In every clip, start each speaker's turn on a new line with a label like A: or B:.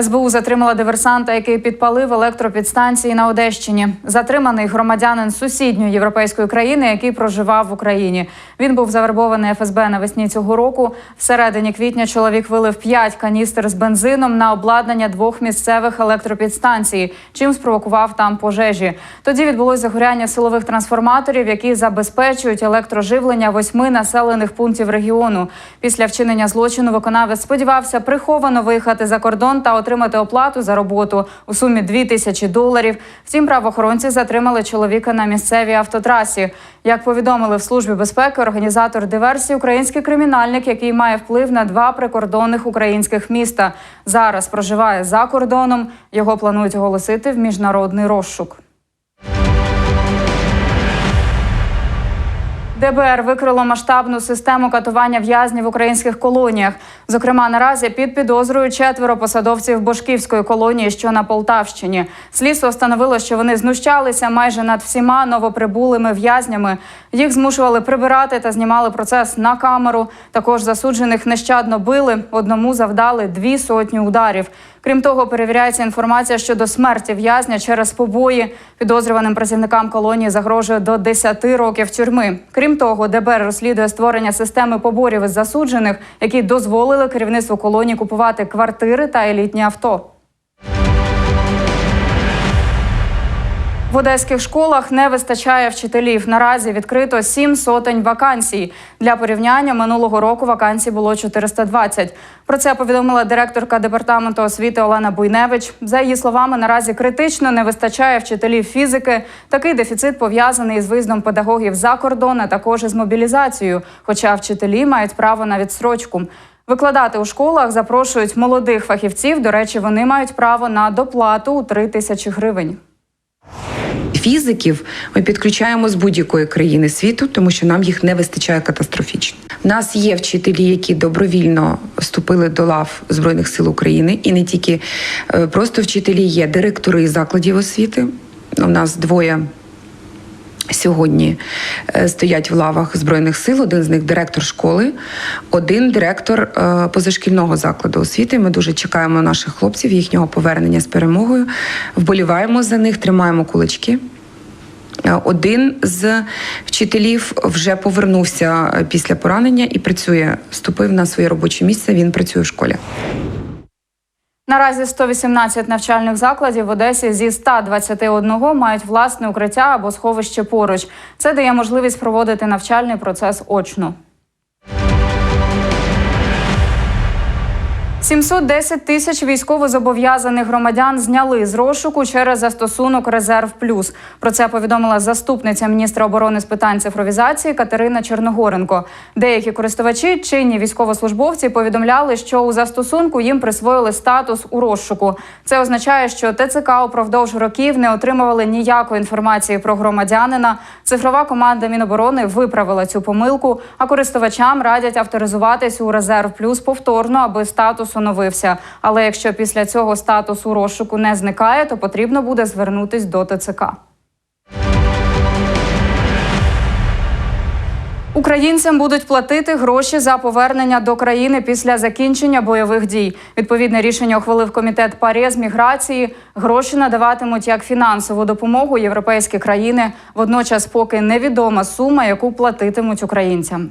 A: СБУ затримала диверсанта, який підпалив електропідстанції на Одещині. Затриманий громадянин сусідньої європейської країни, який проживав в Україні. Він був завербований ФСБ навесні цього року. Всередині квітня чоловік вилив 5 каністр з бензином на обладнання двох місцевих електропідстанцій, чим спровокував там пожежі. Тоді відбулось загоряння силових трансформаторів, які забезпечують електроживлення восьми населених пунктів регіону. Після вчинення злочину виконавець сподівався приховано виїхати за кордон та отримати оплату за роботу у сумі 2 тисячі доларів. Втім, правоохоронці затримали чоловіка на місцевій автотрасі. Як повідомили в службі безпеки, організатор диверсії український кримінальник, який має вплив на два прикордонних українських міста, зараз проживає за кордоном. Його планують оголосити в міжнародний розшук. ДБР викрило масштабну систему катування в'язнів в українських колоніях. Зокрема, наразі під підозрою четверо посадовців Бошківської колонії, що на Полтавщині. Слідство встановило, що вони знущалися майже над всіма новоприбулими в'язнями. Їх змушували прибирати та знімали процес на камеру. Також засуджених нещадно били. Одному завдали дві сотні ударів. Крім того, перевіряється інформація щодо смерті в'язня через побої. Підозрюваним працівникам колонії загрожує до 10 років тюрми. Крім того, ДБР розслідує створення системи поборів із засуджених, які дозволили керівництву колонії купувати квартири та елітні авто. В одеських школах не вистачає вчителів. Наразі відкрито сім сотень вакансій. Для порівняння минулого року вакансій було 420. Про це повідомила директорка департаменту освіти Олена Буйневич. За її словами, наразі критично не вистачає вчителів фізики. Такий дефіцит пов'язаний із виїздом педагогів за кордон, а також із мобілізацією. Хоча вчителі мають право на відстрочку. Викладати у школах запрошують молодих фахівців. До речі, вони мають право на доплату у 3 тисячі гривень.
B: Фізиків ми підключаємо з будь-якої країни світу, тому що нам їх не вистачає катастрофічно. У нас є вчителі, які добровільно вступили до лав Збройних сил України, і не тільки е, просто вчителі є директори закладів освіти. У нас двоє. Сьогодні е, стоять в лавах збройних сил. Один з них директор школи, один директор е, позашкільного закладу освіти. Ми дуже чекаємо наших хлопців, їхнього повернення з перемогою. Вболіваємо за них, тримаємо кулачки. Один з вчителів вже повернувся е, після поранення і працює. Вступив на своє робоче місце. Він працює в школі.
A: Наразі 118 навчальних закладів в Одесі зі 121 мають власне укриття або сховище поруч. Це дає можливість проводити навчальний процес очно. 710 тисяч військовозобов'язаних громадян зняли з розшуку через застосунок Резерв Плюс. Про це повідомила заступниця міністра оборони з питань цифровізації Катерина Чорногоренко. Деякі користувачі, чинні військовослужбовці, повідомляли, що у застосунку їм присвоїли статус у розшуку. Це означає, що ТЦК упродовж років не отримували ніякої інформації про громадянина. Цифрова команда Міноборони виправила цю помилку, а користувачам радять авторизуватись у Резерв Плюс повторно, аби статус оновився. Але якщо після цього статус у розшуку не зникає, то потрібно буде звернутись до ТЦК. Українцям будуть платити гроші за повернення до країни після закінчення бойових дій. Відповідне рішення ухвалив комітет ПАРЄ з міграції. Гроші надаватимуть як фінансову допомогу європейські країни. Водночас, поки невідома сума, яку платитимуть українцям.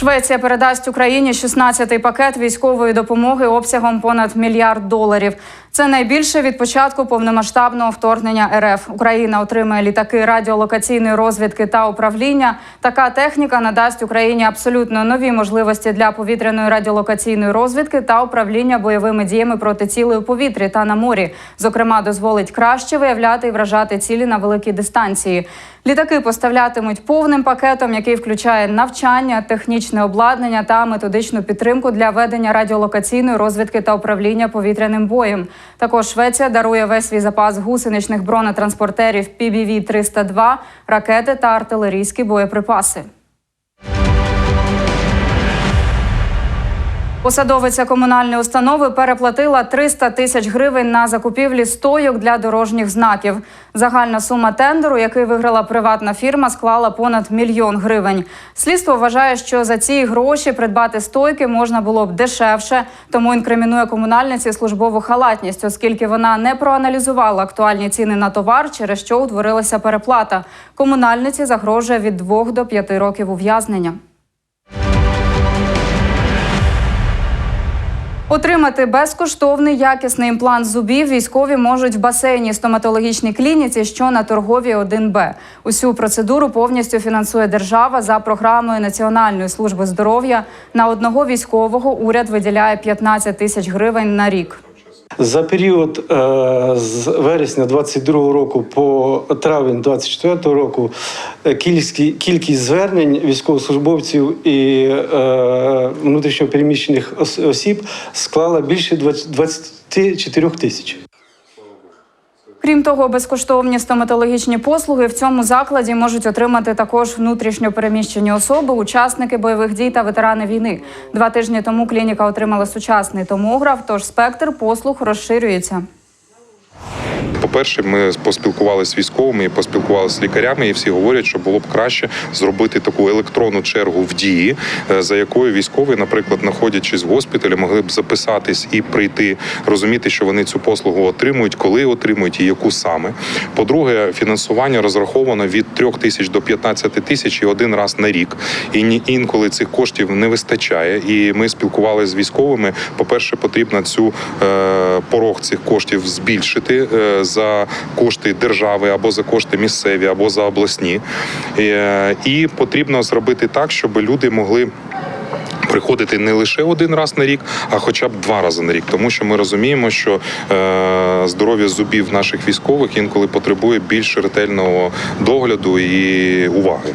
A: Швеція передасть Україні 16-й пакет військової допомоги обсягом понад мільярд доларів. Це найбільше від початку повномасштабного вторгнення РФ. Україна отримає літаки радіолокаційної розвідки та управління. Така техніка надасть Україні абсолютно нові можливості для повітряної радіолокаційної розвідки та управління бойовими діями проти цілей у повітрі та на морі. Зокрема, дозволить краще виявляти і вражати цілі на великій дистанції. Літаки поставлятимуть повним пакетом, який включає навчання, технічне обладнання та методичну підтримку для ведення радіолокаційної розвідки та управління повітряним боєм. Також Швеція дарує весь свій запас гусеничних бронетранспортерів PBV-302, ракети та артилерійські боєприпаси. Посадовиця комунальної установи переплатила 300 тисяч гривень на закупівлі стойок для дорожніх знаків. Загальна сума тендеру, який виграла приватна фірма, склала понад мільйон гривень. Слідство вважає, що за ці гроші придбати стойки можна було б дешевше, тому інкримінує комунальниці службову халатність, оскільки вона не проаналізувала актуальні ціни на товар, через що утворилася переплата. Комунальниці загрожує від 2 до 5 років ув'язнення. Отримати безкоштовний якісний імплант зубів військові можуть в басейні стоматологічній клініці, що на торговій 1Б. Усю процедуру повністю фінансує держава за програмою Національної служби здоров'я. На одного військового уряд виділяє 15 тисяч гривень на рік.
C: За період е, з вересня 22 року по травень 24 року е, кількість, звернень військовослужбовців і е, внутрішньопереміщених ос- осіб склала більше 20 24 тисяч.
A: Крім того, безкоштовні стоматологічні послуги в цьому закладі можуть отримати також внутрішньо переміщені особи, учасники бойових дій та ветерани війни. Два тижні тому клініка отримала сучасний томограф, тож спектр послуг розширюється.
D: По-перше, ми поспілкувалися з військовими і поспілкувалися з лікарями, і всі говорять, що було б краще зробити таку електронну чергу в дії, е, за якою військові, наприклад, знаходячись в госпіталі, могли б записатись і прийти, розуміти, що вони цю послугу отримують, коли отримують і яку саме. По-друге, фінансування розраховано від 3 тисяч до 15 тисяч і один раз на рік. І ні- інколи цих коштів не вистачає. І ми спілкувалися з військовими. По-перше, потрібно цю е, порог цих коштів збільшити е, за кошти держави або за кошти місцеві, або за обласні. Е, і потрібно зробити так, щоб люди могли. Приходити не лише один раз на рік, а хоча б два рази на рік, тому що ми розуміємо, що е, здоров'я зубів наших військових інколи потребує більш ретельного догляду і уваги.